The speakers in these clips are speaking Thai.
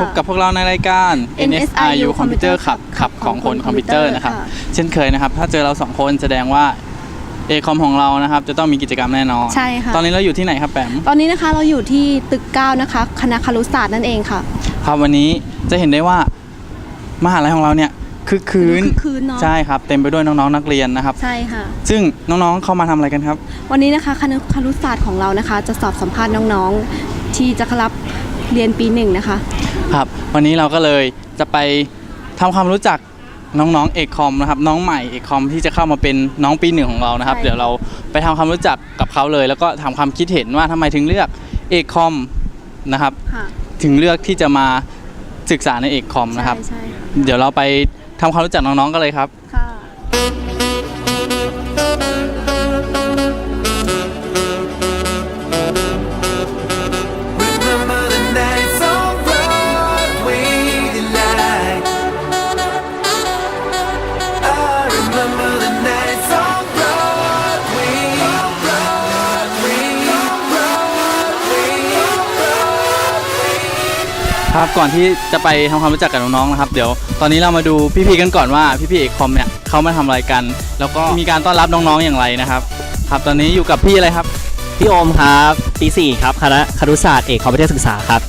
พบกับพวกเราในรายการ NSIU Computer ขับขับของคนคอมพิวเตอร์นะครับ เช่นเคยนะครับ ถ้าเจอเราสองคนแสดงว่าเอคอมของเรานะครับจะต้องมีกิจกรรมแน่นอน ใช่ค่ะ ตอนนี้เราอยู่ที่ไหนครับแปม ตอนนี้นะคะเราอยู่ที่ตึก 9 นะคะ คณะครุศาสตร์นั่นเองค่ะ ครับวันนี้จะเห็นได้ว่ามหาลัยของเราเนี่ยคือคืนคึกคืนเนอะใช่ครับ เต็มไปด้วยน้องๆนักเรียนนะครับ ใช่ค่ะ ซึ่งน้องๆเข้ามาทำอะไรกันครับ วันนี้นะคะคณะครุศาสตร์ของเรานะคะ จะสอบสัมภาษณ์น้องๆ ที่จะเข้ารับเรียนปีหนึ่งนะคะครับ วันนี้เราก็เลยจะไปทำความรู้จักน้องๆเอกคอมนะครับน้องใหม่เอกคอมที่จะเข้ามาเป็นน้องปีหนึ่งของเรานะครับใช่เดี๋ยวเราไปทำความรู้จักกับเขาเลย แล้วก็ทำความคิดเห็นว่าทำไมถึงเลือกเอกคอมนะครับค่ะถึงเลือกที่จะมาศึกษาในเอกคอมนะครับใช่ใช่ค่ะเดี๋ยวเราไปทำความรู้จักน้องๆกันเลยครับ ครับก่อนที่จะไปทำความรู้จักกับน้องๆนะครับ เดี๋ยวตอนนี้เรามาดูพี่ๆกันก่อนว่าพี่ๆเอกคอมเนี่ยเขามาทำอะไรกัน แล้วก็มีการต้อนรับน้องๆอย่างไรนะครับครับตอนนี้อยู่กับพี่อะไรครับพี่โอมครับปี4ครับคณะครุศาสตร์เอกคอมพิวเตอร์ศึกษาครับ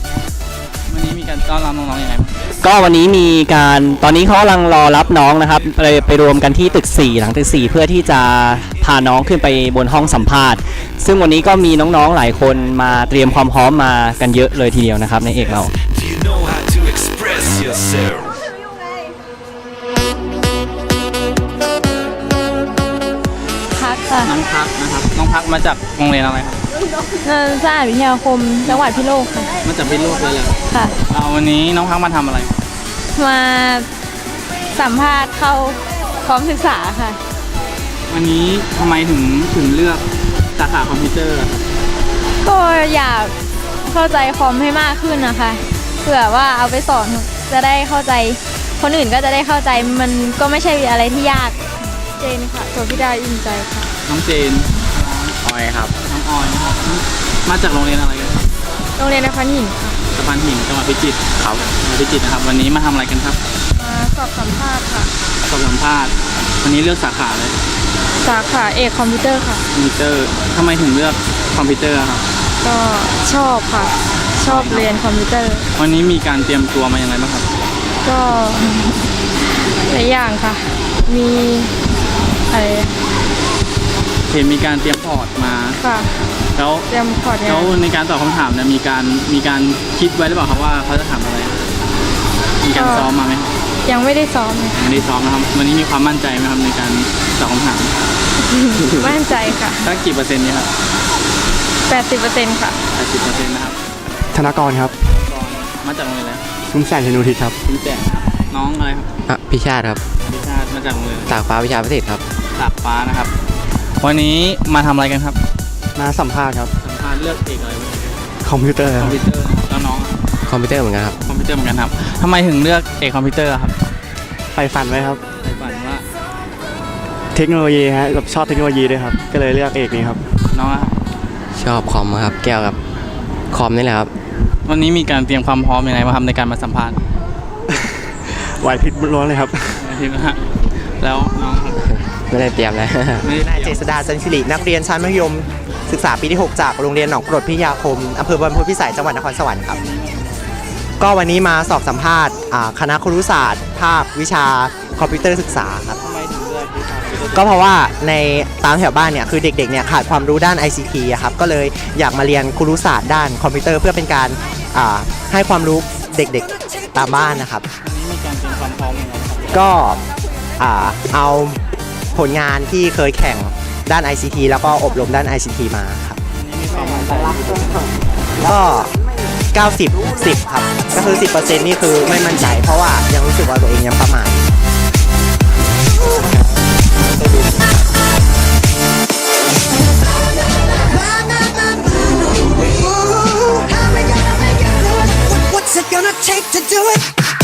วันนี้มีการต้อนรับน้องๆอย่างไรบ้างก็วันนี้มีการตอนนี้เขากำลังรอรับน้องนะครับเลยไปรวมกันที่ตึก 4 หลังตึก 4 เพื่อที่จะพาน้องขึ้นไปบนห้องสัมภาษณ์ ซึ่งวันนี้ก็มีน้องๆหลายคนมาเตรียมความพร้อมมากันเยอะเลยทีเดียวนะครับในเอกเรา Do you know how to express yourself? พักค่ะน้องพักนะครับน้องพักมาจากโรงเรียนอะไรครับนันสาวิทยาคมจังหวัดพิโลกค่ะมาจากพิษณุโลกเลยเหรอค่ะ เอาวันนี้น้องพักมาทำอะไร มาสัมภาษณ์เข้าพร้อมศึกษาค่ะ วันนี้ทำไมถึงถึงเลือกสาขาคอมพิวเตอร์อะก็อยากเข้าใจคอมให้มากขึ้นนะคะ เผื่อว่าเอาไปสอนจะได้เข้าใจ คนอื่นก็จะได้เข้าใจมันก็ไม่ใช่อะไรที่ยาก เจนค่ะโสพิดาอินใจค่ะ น้องเจนออยครับ น้องออยนะครับ มาจากโรงเรียนอะไรกันครับโรงเรียนนครหินค่ะสะพานหินจังหวัดพิจิตรครับจังหวัดพิจิตรนะครับ วันนี้มาทำอะไรกันครับมาสอบสัมภาษณ์ค่ะ สอบสัมภาษณ์ วันนี้เลือกสาขาเลยสาขาเอกคอมพิวเตอร์ค่ะ คอมพิวเตอร์ทำไมถึงเลือกคอมพิวเตอร์อะครับ ก็ชอบค่ะ ชอบเรียนคอมพิวเตอร์ วันนี้มีการเตรียมตัวมาอย่างไรบ้างครับ ก็หลายอย่างค่ะ มีอะไรเห็นมีการเตรียมพอร์ตมา ค่ะ แล้วเตรียมพอร์ตงาแล้วนในการตอบคำถามเนี่ยมีการมีการคิดไว้หรือเปล่าครับว่าเขาจะถามอะไร มีการซ้อมมาไหมครับยังไม่ได้ซ้อมเลยไม่ได้ซ้อมนะครับวันนี้มีความมั่นใจไหมครับในการตอบคำถาม มั่นใจค่ะสักกี่เปอร์เซ็นต์เนี่ยครับ80%ค่ะแปดสิบเปอร์เซ็นต์นะครับ ธนากรครับก่อนมาจากโรงเรียนอะไรชุมแสนธนูทิศครับ คุณแจกนะครับน้องอะไรครับอะพิชาติครับพิชาติมาจากโรงเรียนอะไรตากฟ้าวิชาพิเศษครับ ตากฟ้านะครับ วันนี้มาทำอะไรกันครับมาสัมภาษณ์ครับ สัมภาษณ์เลือกเอกอะไรบ้างคอมพิวเตอร์คคอรัมบพิวเตอร์แล้วน้องอะคอมพิวเตอร์เหมือนกันครับ คอมพิวเตอร์เหมือนกันครับทำไมถึงเลือกเอกคอมพิวเตอร์อะครับไฟฝันไว้ครับ ในฝันว่าเทคโนโลยีฮะแบบชอบเทคโนโลยีด้วยครับ ก็เลยเลือกเอกนี้ครับ น้องอะครับชอบคอมครับ แก้วกับ คอมนี่แหละครับ วันนี้มีการเตรียมความพร้อมยังไงบ้างครับในการมาสัมภาษณ์ไหวพริบล้วนเลยครับทีนะฮะแล้วน้องครับไม่ได้เตรียมเลย ไม่ได้นายเตเจรียมษดาจันทร์สิรินักเรียนชั้นมัธยมศึกษาปีที่ 6 จากโรงเรียนหนองกรดพิทยาคมอำเภอบรรพตพิสัยจังหวัดนครสวรรค์ครับ ก็วันนี้มาสอบสัมภาษณ์อ่าคณะครุศาสตร์ ภาควิชาคอมพิวเตอร์ศึกษาครับ ทำไมถึงเลือ ก็เพราะว่าในตามแถวบ้านเนี่ยคือเด็กๆเนี่ยขาดความรู้ด้าน ICT อะครับก็เลยอยากมาเรียนครุศาสตร์ด้านคอมพิวเตอร์เพื่อเป็นการอ่าให้ความรู้เด็กๆตามบ้านนะครับวันนี้มีการเตรียมความพร้อมยังไงครับก็อ่าเอาผลงานที่เคยแข่งด้าน ICT แล้วก็อบรมด้าน ICT มาครับก็ 90 10 ครับ ก็คือ 10%นี่คือไม่มั่นใจ เพราะว่ายังรู้สึกว่าตัวเองยังประมาท What's it gonna take to do it?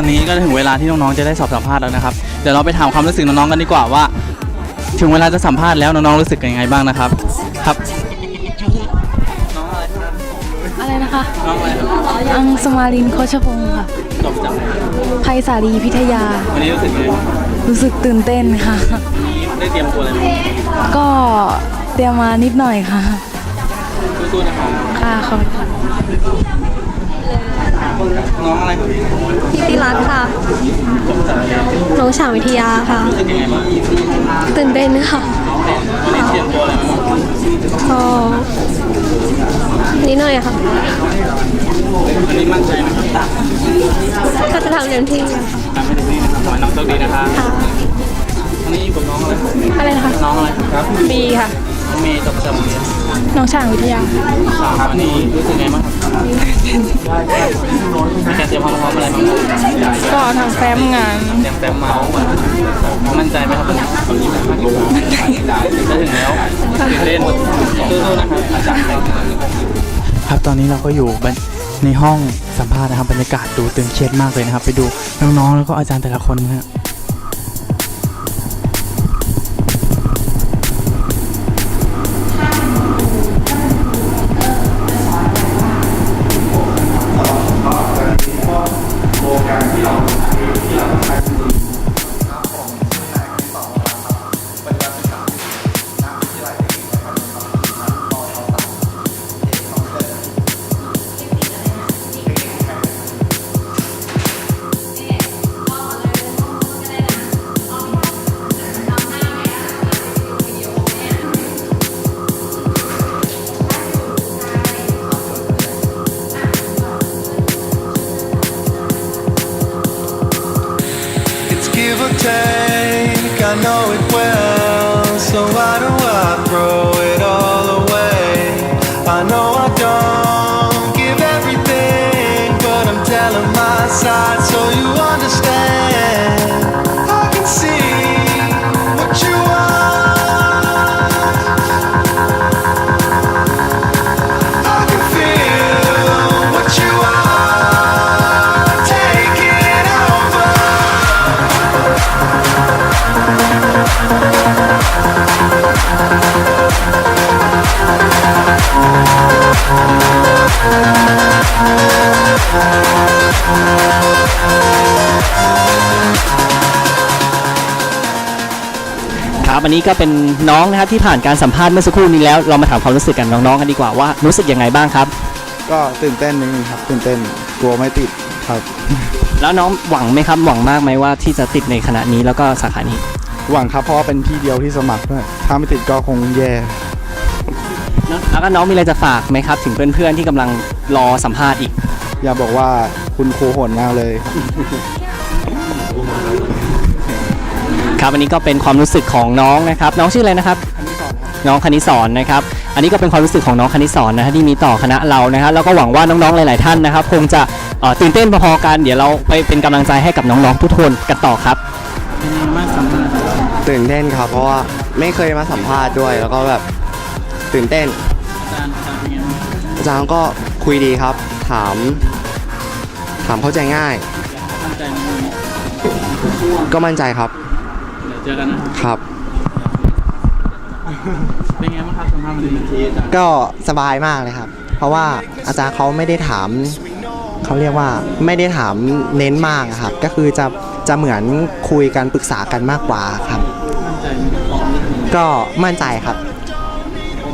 อนนี้ก็ถึงเวลาที่น้องๆจะได้สอบสัมภาษณ์แล้วนะครับ เดี๋ยวเราไปถามความรู้สึกน้องๆกันดีกว่าว่า ถึงเวลาจะสัมภาษณ์แล้วน้องๆรู้สึกยังไงบ้างนะครับ ครับอะไรนะคะน้องอะไรครับอังสมารินโคชพงศ์ค่ะจบจากไหนครับไพศาลีพิทยา วันนี้รู้สึกยังไงบ้างรู้สึกตื่นเต้นค่ะวันนี้ได้เตรียมตัวอะไรมาก็เตรียมมานิดหน่อยค่ะ สู้ๆนะครับ ค่ะขอบคุณค่ะ น้องอะไรครับพิติรัตน์ค่ะจบจากอะไรน้องฉางวิทยาค่ะรู้สึกยังไงบ้างตื่นเต้นค่ะวันนี้เตรียมตัวอะไรมาบ้างก็นิดหน่อยค่ะวันนี้มั่นใจไหมครับก็จะทำเต็มที่ค่ะทำให้ถึงนี่นะครับขอให้น้องโชคดีนะครับค่ะวันนี้อยู่กับน้องอะไรครับอะไรนะคะน้องอะไรครับ บีค่ะน้อง เมย์จบจากโรงเรียนน้องช่างวิทยาครับวันนี้รู้สึกไงบ้างครับมีการเตรียมความพร้อมอะไรบ้างครับก็ทำแฟ้มงานเตรียมแฟ้มมามั่นใจไหมครับวันนี้จะถึงแล้วตื่นเต้นสู้ๆนะครับอาจารย์ครับตอนนี้เราก็อยู่ในห้องสัมภาษณ์นะครับบรรยากาศดูตึงเครียดมากเลยนะครับ ไปดูน้องๆแล้วก็อาจารย์แต่ละคนนะครับ อันนี้ก็เป็นน้องนะครับที่ผ่านการสัมภาษณ์เมื่อสักครู่นี้แล้ว เรามาถามความรู้สึกกันน้องๆกันดีกว่าว่ารู้สึกยังไงบ้างครับ ก็ตื่นเต้นนิดนึงครับตื่นเต้นกลัวไม่ติดครับ แล้วน้องหวังไหมครับหวังมากไหมว่าที่จะติดในคณะนี้แล้วก็สาขานี้ หวังครับเพราะว่าเป็นที่เดียวที่สมัครด้วยถ้าไม่ติดก็คงแย่ แล้วก็น้องมีอะไรจะฝากไหมครับ ถึงเพื่อนๆที่กำลังรอสัมภาษณ์อีก อยากบอกว่าคุณครูโหดมากเลย ครับอันนี้ก็เป็นความรู้สึกของน้องนะครับน้องชื่ออะไรนะครับน้องคณิสอนนะครับอันนี้ก็เป็นความรู้สึกของน้องคณิสอนนะฮะที่มีต่อคณะเรานะฮะแล้วก็หวังว่าน้องๆหลาย ๆ ท่านนะครับ คงจะเอ่อตื่นเต้นพอๆกัน เดี๋ยวเราไปเป็นกำลังใจให้กับน้องๆทุกคนกันต่อครับเป็นยังไงบ้างสัมภาษณ์ตื่นเต้นครับ เพราะว่าไม่เคยมาสัมภาษณ์ด้วย แล้วก็แบบตื่นเต้น อาจารย์อาจารย์เป็นยังไงบ้างอาจารย์ก็คุยดีครับ ถาม ถามเข้าใจง่ายมั่นใจไหมวันนี้ก็มั่นใจครับ เดี๋ยวเจอกันนะครับครับ เป็นไงบ้างครับสัมภาษณ์วันนี้ที่อาจารย์ก็สบายมากเลยครับ เพราะว่าอาจารย์เขาไม่ได้ถาม เขาเรียกว่าไม่ได้ถามเน้นมากอะครับ ก็คือจะจะเหมือนคุยกันปรึกษากันมากกว่าครับ มั่นใจไหมก็มั่นใจครับเ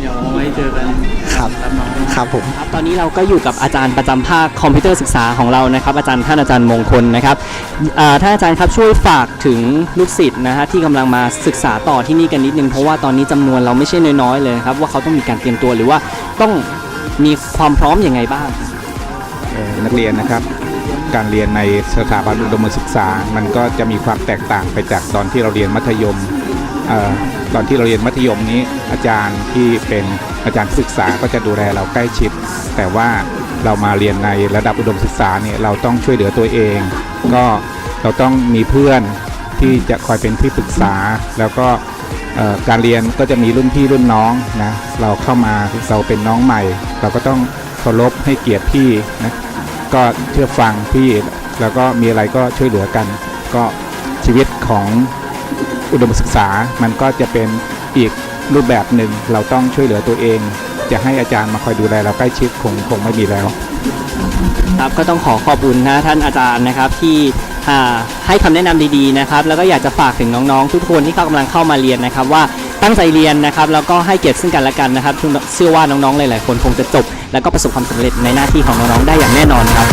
ดี๋ยวไว้ได้เจอกันครับรับน้องครับผม ครับตอนนี้เราก็อยู่กับอาจารย์ประจำภาคคอมพิวเตอร์ศึกษาของเรานะครับ อาจารย์ท่านอาจารย์มงคลนะครับอ่าท่านอาจารย์ครับช่วยฝากถึงลูกศิษย์นะฮะที่กำลังมาศึกษาต่อที่นี่กันนิดนึงเพราะว่าตอนนี้จำนวนเราไม่ใช่น้อยๆเลยนะครับว่าเขาต้องมีการเตรียมตัวหรือว่าต้องมีความพร้อมยังไงบ้าง เอ่อนักเรียนนะครับ การเรียนในสถาบันอุดมศึกษา มันก็จะมีความแตกต่างไปจากตอนที่เราเรียนมัธยมเอ่อ ตอนที่เราเรียนมัธยมนี้ อาจารย์ที่เป็นอาจารย์ศึกษาก็จะดูแลเราใกล้ชิด แต่ว่าเรามาเรียนในระดับอุดมศึกษาเนี่ยเราต้องช่วยเหลือตัวเอง ก็เราต้องมีเพื่อนที่จะคอยเป็นที่ปรึกษา แล้วก็การเรียนก็จะมีรุ่นพี่รุ่นน้องนะเราเข้ามาเราเป็นน้องใหม่ เราก็ต้องเคารพให้เกียรติพี่นะก็เชื่อฟังพี่แล้วก็มีอะไรก็ช่วยเหลือกัน ก็ชีวิตของ อุดมศึกษา มันก็จะเป็นอีกรูปแบบหนึ่งเราต้องช่วยเหลือตัวเอง จะให้อาจารย์มาคอยดูแลเราใกล้ชิดคงคงไม่มีแล้ว ครับก็ต้องขอขอบคุณนะท่านอาจารย์นะครับที่ให้คำแนะนำดีๆนะครับ แล้วก็อยากจะฝากถึงน้องๆ ทุกคนที่เขากำลังเข้ามาเรียนนะครับ ว่าตั้งใจเรียนนะครับแล้วก็ให้เกียรติซึ่งกันและกันนะครับเชื่อว่าน้องๆหลายๆคนคงจะจบ แล้วก็ประสบความสำเร็จในหน้าที่ของน้องๆได้อย่างแน่นอนครับ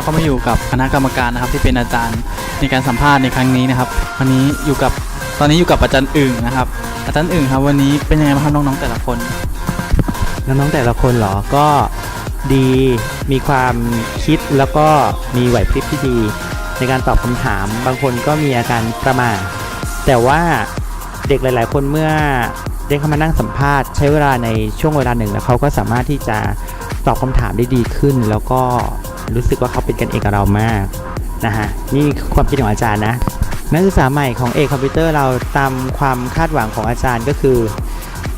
เราก็มาอยู่กับคณะกรรมการนะครับ ที่เป็นอาจารย์ในการสัมภาษณ์ในครั้งนี้นะครับ วันนี้อยู่กับตอนนี้อยู่กับอาจารย์อึ่งนะครับ อาจารย์อึ่งครับวันนี้เป็นยังไงบ้างครับน้องๆแต่ละคน น้องๆแต่ละคนเหรอก็ดีมีความคิดแล้วก็มีไหวพริบที่ดี ในการตอบคำถาม บางคนก็มีอาการประหมาแต่ว่าเด็กหลาย ๆ คนเมื่อได้เข้ามานั่งสัมภาษณ์ใช้เวลาในช่วงเวลาหนึ่งแล้วเขาก็สามารถที่จะตอบคำถามได้ดีขึ้น แล้วก็ รู้สึกว่าเขาเป็นกันเองกับเรามากนะฮะนี่ความคิดของอาจารย์นะนักศึกษาใหม่ของเอกคอมพิวเตอร์เราตามความคาดหวังของอาจารย์ก็คือ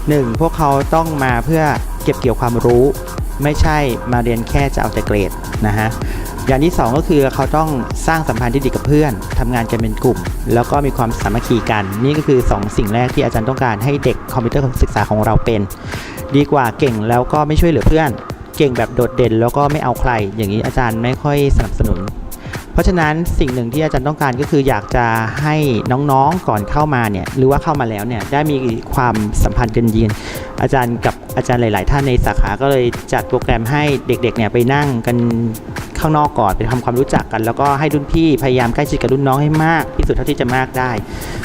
หนึ่งพวกเขาต้องมาเพื่อเก็บเกี่ยวความรู้ ไม่ใช่มาเรียนแค่จะเอาแต่เกรดนะฮะอย่างที่สองก็คือเขาต้องสร้างสัมพันธ์ที่ดีกับเพื่อนทำงานกันเป็นกลุ่ม แล้วก็มีความสามัคคีกัน นี่ก็คือ 2 สิ่งแรกที่อาจารย์ต้องการให้เด็กคอมพิวเตอร์ศึกษาของเราเป็น ดีกว่าเก่งแล้วก็ไม่ช่วยเหลือเพื่อน ก่งแบบโดดเด่น แล้วก็ไม่เอาใคร อย่างนี้อาจารย์ไม่ค่อยสนับสนุน เพราะฉะนั้นสิ่งหนึ่งที่อาจารย์ต้องการก็คืออยากจะให้น้องๆก่อนเข้ามาเนี่ยหรือว่าเข้ามาแล้วเนี่ยได้มีความสัมพันธ์กันยืนอาจารย์กับอาจารย์หลาย ๆ ท่านในสาขาก็เลยจัดโปรแกรมให้เด็ก ๆ เนี่ยไปนั่งกันข้างนอกก่อนไปทำความรู้จักกัน แล้วก็ให้รุ่นพี่พยายามใกล้ชิดกับรุ่นน้องให้มากที่สุดเท่าที่จะมากได้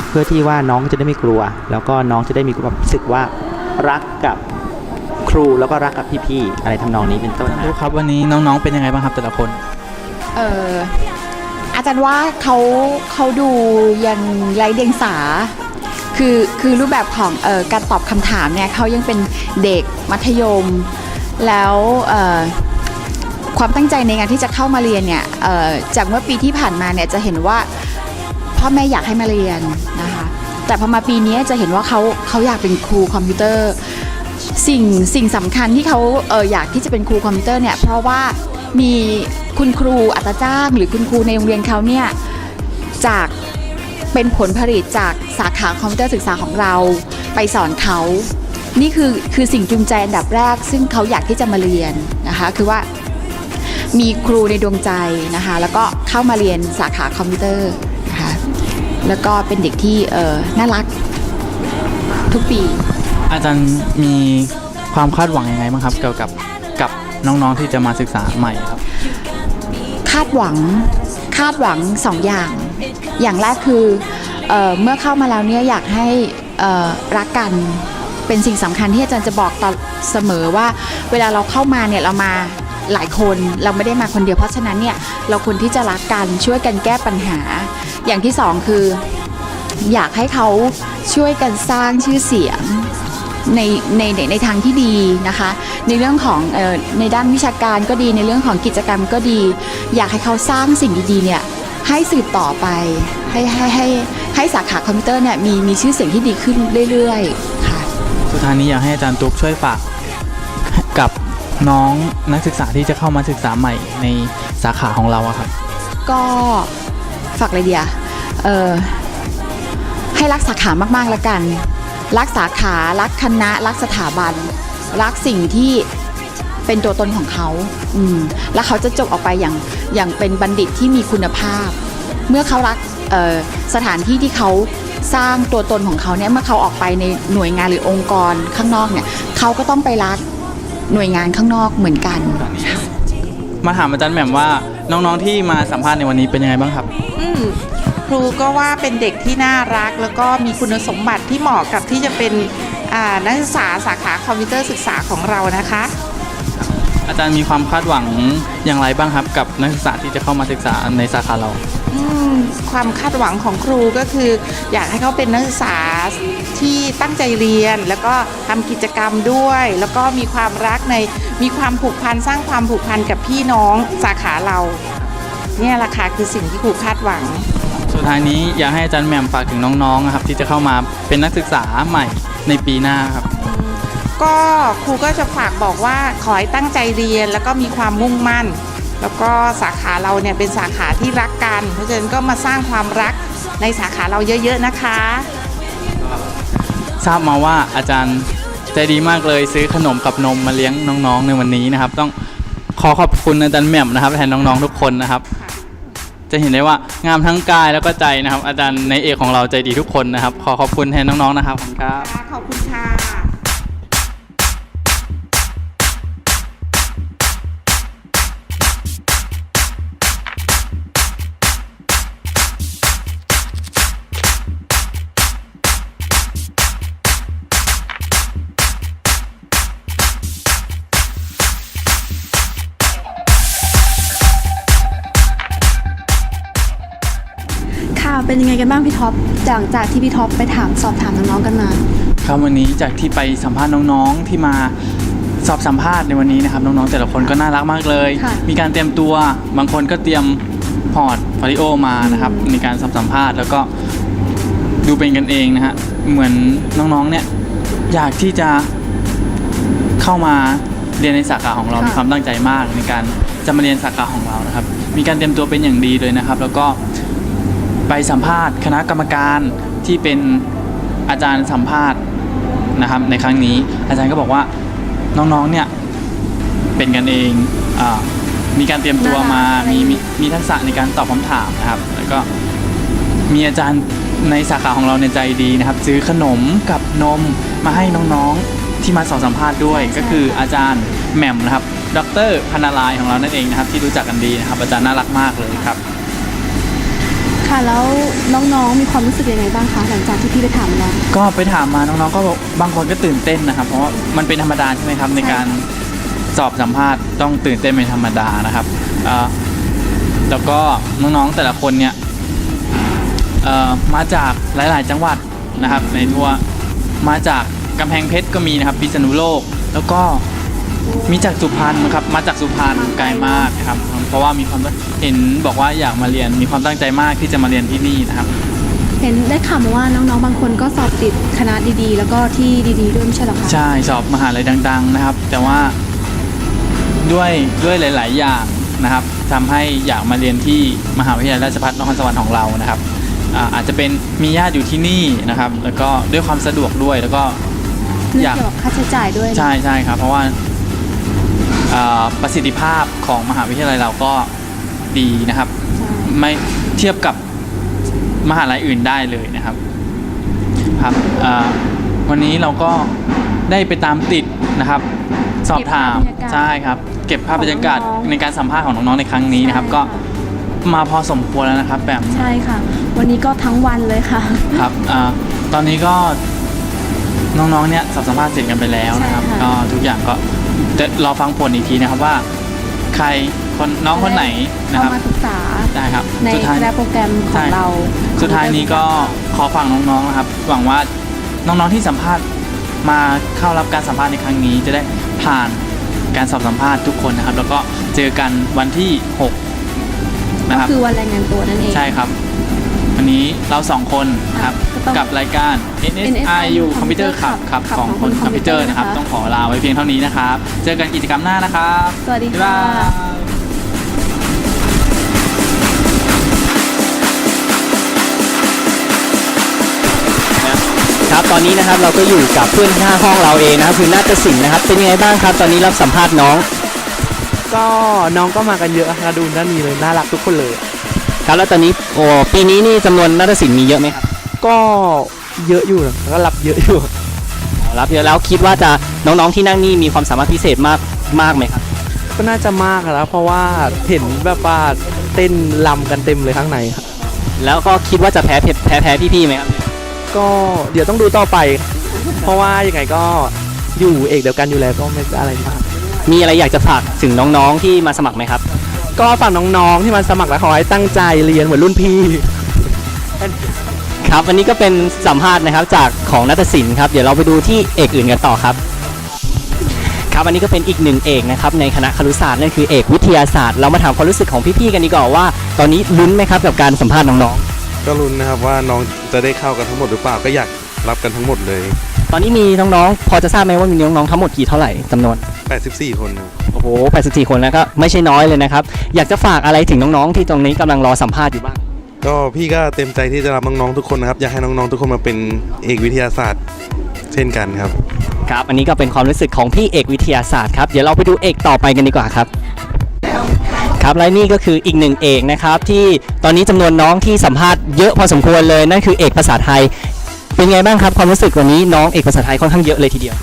เพื่อที่ว่าน้องจะได้ไม่กลัว แล้วก็น้องจะได้มีความรู้สึกว่ารักกับ ครูแล้วก็รักกับพี่ๆอะไรทำนองนี้เป็นต้นดูครับวันนี้น้องๆเป็นยังไงบ้างครับแต่ละคน เอออาจารย์ว่าเขาเขาดูยังไร้เดียงสา คือคือรูปแบบของเออการตอบคำถามเนี่ยเขายังเป็นเด็กมัธยม แล้วเอ่อความตั้งใจในการที่จะเข้ามาเรียนเนี่ยเอ่อจากเมื่อปีที่ผ่านมาเนี่ยจะเห็นว่าพ่อแม่อยากให้มาเรียนนะคะแต่พอมาปีนี้จะเห็นว่าเขาเขาอยากเป็นครูคอมพิวเตอร์ สิ่งสิ่งสำคัญที่เขาเอออยากที่จะเป็นครูคอมพิวเตอร์เนี่ยเพราะว่ามีคุณครูอัตราจ้างหรือคุณครูในโรงเรียนเขาเนี่ยจากเป็นผลผลิตจากสาขาคอมพิวเตอร์ศึกษาของเราไปสอนเขา นี่คือคือสิ่งจูงใจอันดับแรก ซึ่งเขาอยากที่จะมาเรียนนะคะคือว่ามีครูในดวงใจนะคะแล้วก็เข้ามาเรียนสาขาคอมพิวเตอร์นะคะแล้วก็เป็นเด็กที่เออน่ารักทุกปี อาจารย์มีความคาดหวังยังไงบ้างครับ เกี่ยวกับกับน้องๆที่จะมาศึกษาใหม่ครับ คาดหวังคาดหวังสองอย่าง อย่างแรกคือเออเมื่อเข้ามาแล้วเนี่ยอยากให้รักกันเป็นสิ่งสำคัญที่อาจารย์จะบอกตลอดเสมอว่า เวลาเราเข้ามาเนี่ยเรามาหลายคนเราไม่ได้มาคนเดียวเพราะฉะนั้นเนี่ยเราควรที่จะรักกันช่วยกันแก้ปัญหา อย่างที่สองคืออยากให้เขาช่วยกันสร้างชื่อเสียง ในในในในทางที่ดีนะคะ ในเรื่องของเออในด้านวิชาการก็ดีในเรื่องของกิจกรรมก็ดี อยากให้เขาสร้างสิ่งดีๆเนี่ยให้สืบต่อไปให้ให้ให้ให้สาขาคอมพิวเตอร์เนี่ยมีมีชื่อเสียงที่ดีขึ้นเรื่อยๆค่ะสุดท้ายนี้อยากให้อาจารย์ตุ๊กช่วยฝากกับน้องนักศึกษาที่จะเข้ามาศึกษาใหม่ในสาขาของเราอะครับก็ฝากอะไรเดียเออให้รักสาขามากๆแล้วกัน รักสาขารักคณะ รักสถาบัน รักสิ่งที่เป็นตัวตนของเขาอืมแล้วเขาจะจบออกไปอย่างอย่างเป็นบัณฑิตที่มีคุณภาพ เมื่อเขารักเอ่อสถานที่ที่เขาสร้างตัวตนของเขาเนี่ยเมื่อเขาออกไปในหน่วยงานหรือองค์กรข้างนอกเนี่ยเขาก็ต้องไปรักหน่วยงานข้างนอกเหมือนกัน มาถามอาจารย์แหม่มว่าน้องๆที่มาสัมภาษณ์ในวันนี้เป็นยังไงบ้างครับ อืม ครูก็ว่าเป็นเด็กที่น่ารัก แล้วก็มีคุณสมบัติที่เหมาะกับที่จะเป็นอ่านักศึกษาสาขาคอมพิวเตอร์ศึกษาของเรานะคะ อาจารย์มีความคาดหวังอย่างไรบ้างครับกับนักศึกษาที่จะเข้ามาศึกษาในสาขาเราอืมความคาดหวังของครูก็คือ อยากให้เขาเป็นนักศึกษาที่ตั้งใจเรียน แล้วก็ทำกิจกรรมด้วย แล้วก็มีความรักในมีความผูกพันสร้างความผูกพันกับพี่น้องสาขาเรา เนี่ยแหละค่ะคือสิ่งที่ครูคาดหวัง สุดท้ายนี้อยากให้อาจารย์แหม่มฝากถึงน้องๆนะครับ ที่จะเข้ามาเป็นนักศึกษาใหม่ในปีหน้าครับ ก็ครูก็จะฝากบอกว่าขอให้ตั้งใจเรียนแล้วก็มีความมุ่งมั่น แล้วก็สาขาเราเนี่ยเป็นสาขาที่รักกัน เพราะฉะนั้นก็มาสร้างความรักในสาขาเราเยอะๆนะคะ ทราบมาว่าอาจารย์ใจดีมากเลยซื้อขนมกับนมมาเลี้ยงน้องๆในวันนี้นะครับ ต้องขอขอบคุณอาจารย์แหม่มนะครับแทนน้องๆทุกคนนะครับ จะเห็นได้ว่างามทั้งกายแล้วก็ใจนะครับ อาจารย์ในเอกของเราใจดีทุกคนนะครับ ขอขอบคุณแทนน้องๆนะครับขอบคุณครับ ขอบคุณค่ะ เป็นยังไงกันบ้างพี่ท็อปหลังจากที่พี่ท็อปไปถามสอบถามน้องๆกันมา ครับวันนี้จากที่ไปสัมภาษณ์น้องๆที่มาสอบสัมภาษณ์ในวันนี้นะครับน้องๆแต่ละคนก็น่ารักมากเลย ค่ะ มีการเตรียมตัวบางคนก็เตรียมพอร์ตฟาริโอมานะครับในการสอบสัมภาษณ์แล้วก็ดูเป็นกันเองนะฮะเหมือนน้องๆเนี่ยอยากที่จะเข้ามาเรียนในสาขาของเรา ค่ะ มีความตั้งใจมากในการจะมาเรียนสาขาของเรานะครับ มีการเตรียมตัวเป็นอย่างดีเลยนะครับ แล้วก็ ไปสัมภาษณ์ คณะกรรมการที่เป็นอาจารย์สัมภาษณ์นะครับ ในครั้งนี้อาจารย์ก็บอกว่าน้องๆเนี่ยเป็นกันเองอมีการเตรียมตัวมามีมีมีทักษะในการตอบคำถามนะครับ แล้วก็มีอาจารย์ในสาขาของเราในใจดีนะครับ ซื้อขนมกับนมมาให้น้องๆที่มาสอบสัมภาษณ์ด้วย ก็คืออาจารย์แหม่มนะครับ ดรพันารายของเรานั่นเองนะครับ ที่รู้จักกันดีนะครับ อาจารย์น่ารักมากเลยครับ ค่ะแล้วน้องๆมีความรู้สึกยังไงบ้างคะหลังจากที่พี่ไปถามน้องก็ไปถามมาน้องๆก็บอกบางคนก็ตื่นเต้นนะครับ เพราะว่ามันเป็นธรรมดาใช่ไหมครับในการสอบสัมภาษณ์ต้องตื่นเต้นเป็นธรรมดานะครับเอ่อแล้วก็น้องๆแต่ละคนเนี่ยเอ่อมาจากหลายๆจังหวัดนะครับ ในทั่วมาจากกำแพงเพชรก็มีนะครับพิษณุโลกแล้วก็มีจากสุพรรณครับมาจากสุพรรณไกลมากครับ เพราะว่ามีความ เห็นบอกว่าอยากมาเรียนมีความตั้งใจมากที่จะมาเรียนที่นี่นะครับ เห็นได้ข่าวมาว่าน้องๆบางคนก็สอบติดคณะดีๆ แล้วก็ที่ดีๆด้วยไม่ใช่เหรอคะใช่สอบมหาลัยดัง ๆ นะครับ แต่ว่าด้วยด้วยหลาย ๆ อย่างนะครับทำให้อยากมาเรียนที่มหาวิทยาลัยราชภัฏนครสวรรค์ของเรานะครับอ่าอาจจะเป็นมีญาติอยู่ที่นี่นะครับ แล้วก็ด้วยความสะดวกด้วยแล้วก็ เรื่องอยากเกี่ยวกับค่าใช้จ่ายด้วยนะ ใช่ใช่ครับ เพราะว่าอ่าประสิทธิภาพของมหาวิทยาลัยเราก็ ดีนะครับใช่ไม่เทียบกับมหาลัยอื่นได้เลยนะครับครับอ่าวันนี้เราก็ได้ไปตามติดนะครับ สอบถามเก็บภาพบรรยากาศใช่ครับ เก็บภาพบรรยากาศของน้องๆในการสัมภาษณ์ของน้องๆในครั้งนี้นะครับใช่ก็ค่ะมาพอสมควรแล้วนะครับแบบใช่ค่ะ วันนี้ก็ทั้งวันเลยค่ะครับอ่าตอนนี้ก็น้องๆเนี่ยสอบสัมภาษณ์เสร็จกันไปแล้วนะครับใช่ค่ะก็ทุกอย่างก็จะรอฟังผลอีกทีนะครับว่า ใคร คนน้องคนไหนนะคเข้ารับ มาศึกษาได้ครับ ในสุดท้ายคณะโปรแกรมขใช่องเรา สุดท้ายนี้ก็ขอฟังน้องๆนะครับ หวังว่าน้องๆที่สัมภาษณ์มาเข้ารับการสัมภาษณ์ในครั้งนี้ จะได้ผ่านการสอบสัมภาษณ์ทุกคนนะครับ แล้วก็เจอกันวันที่ 6 นะครับ คือวันรายงานตัวนั่นเอง ใช่ครับ วันนี้เราสองคนนะครับก็ต้องกับรายการ NSIU Computer ขับขับของคนคอมพิวเตอร์นะครับ ต้องขอลาไว้เพียงเท่านี้นะครับ เจอกันกิจกรรมหน้านะครับสวัสดีบ๊ายค่ะบายครับ ตอนนี้นะครับเราก็อยู่กับเพื่อนข้างห้องเราเองนะครับคือนาฏศิลป์นะครับ เป็นยังไงบ้างครับ ตอนนี้รับสัมภาษณ์น้อง ก็น้องก็มากันเยอะค่ะดูด้านนี้เลยน่ารักทุกคนเลยครับแล้วตอนนี้โอ้ปีนี้นี่จำนวนนาฏศิลป์มีเยอะไหมครับก็เยอะอยู่นะก็รับเยอะอยู่รับเยอะแล้วคิดว่าจะน้องๆที่นั่งนี่มีความสามารถพิเศษมากมากไหมครับก็น่าจะมากแล้วเพราะว่าเห็นแบบว่าเต้นลำกันเต็มเลยข้างในครับแล้วก็คิดว่าจะแพ้เพแพ้แพ้พี่ๆไหมครับ ก็เดี๋ยวต้องดูต่อไป เพราะว่ายังไงก็อยู่เอกเดียวกันอยู่แล้วก็ไม่ได้อะไรมากมีอะไรอยากจะฝากถึงน้องๆที่มาสมัครไหมครับ ก็ฝากน้องๆที่มาสมัครแล้วขอให้ตั้งใจเรียนเหมือนรุ่นพี่ ครับอันนี้ก็เป็นสัมภาษณ์นะครับจากของนัตศิลป์ครับเดี๋ยวเราไปดูที่เอกอื่นกันต่อครับ ครับอันนี้ก็เป็นอีกหนึ่งเอกนะครับในคณะครุศาสตร์นั่นคือเอกวิทยาศาสตร์เรามาถามความรู้สึกของพี่ๆกันดีกว่าว่า ตอนนี้ลุ้นไหมครับกับการสัมภาษณ์น้อง ก็ลุ้นนะครับว่าน้องจะได้เข้ากันทั้งหมดหรือเปล่าก็อยากรับกันทั้งหมดเลยๆตอนนี้มีน้องๆ พอจะทราบไหมว่ามีน้องๆทั้งหมดกี่เท่าไหร่จำนวน 84 คนครับโอ้โห84 คนแล้วก็ไม่ใช่น้อยเลยนะครับ อยากจะฝากอะไรถึงน้องๆ ที่ตรงนี้กำลังรอสัมภาษณ์อยู่บ้าง ก็พี่ก็เต็มใจที่จะรับน้องๆทุกคนนะครับ อยากให้น้องๆทุกคนมาเป็นเอกวิทยาศาสตร์ เช่นกันครับ ครับ อันนี้ก็เป็นความรู้สึกของพี่เอกวิทยาศาสตร์ครับ เดี๋ยวเราไปดูเอกต่อไปกันดีกว่าครับ ครับและนี่ก็คืออีกหนึ่งเอกนะครับที่ตอนนี้จำนวนน้องที่สัมภาษณ์เยอะพอสมควรเลยนั่นคือเอกภาษาไทย เป็นไงบ้างครับความรู้สึกวันนี้น้องเอกภาษาไทยค่อนข้างเยอะเลยทีเดียว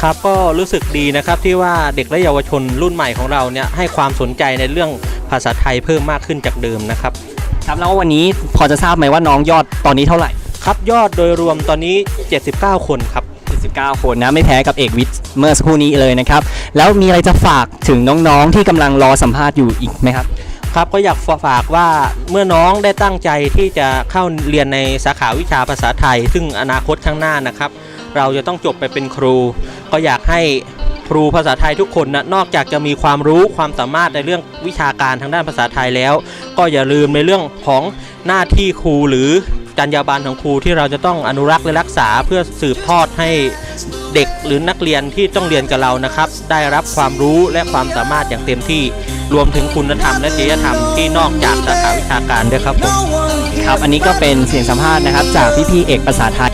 ครับก็รู้สึกดีนะครับที่ว่าเด็กและเยาวชนรุ่นใหม่ของเราเนี่ยให้ความสนใจในเรื่องภาษาไทยเพิ่มมากขึ้นจากเดิมนะครับครับแล้ววันนี้พอจะทราบไหมว่าน้องยอดตอนนี้เท่าไหร่ครับยอดโดยรวมตอนนี้ 79 คนครับ 19 คนนะไม่แพ้กับเอกวิทย์เมื่อสักครู่นี้เลยนะครับ แล้วมีอะไรจะฝากถึงน้องๆที่กำลังรอสัมภาษณ์อยู่อีกไหมครับ ครับก็อยากฝากว่าเมื่อน้องได้ตั้งใจที่จะเข้าเรียนในสาขาวิชาภาษาไทย ซึ่งอนาคตข้างหน้านะครับ เราจะต้องจบไปเป็นครู ก็อยากให้ครูภาษาไทยทุกคนนะนอกจากจะมีความรู้ความสามารถในเรื่องวิชาการทางด้านภาษาไทยแล้ว ก็อย่าลืมในเรื่องของหน้าที่ครูหรือ จรรยาบรรณของครูที่เราจะต้องอนุรักษ์และรักษาเพื่อสืบทอดให้เด็กหรือนักเรียนที่ต้องเรียนกับเรานะครับ ได้รับความรู้และความสามารถอย่างเต็มที่รวมถึงคุณธรรมและจริยธรรมที่นอกจากสาขาวิชาการด้วยครับผมครับ อันนี้ก็เป็นเสียงสัมภาษณ์นะครับ จากพี่ๆเอกภาษาไทย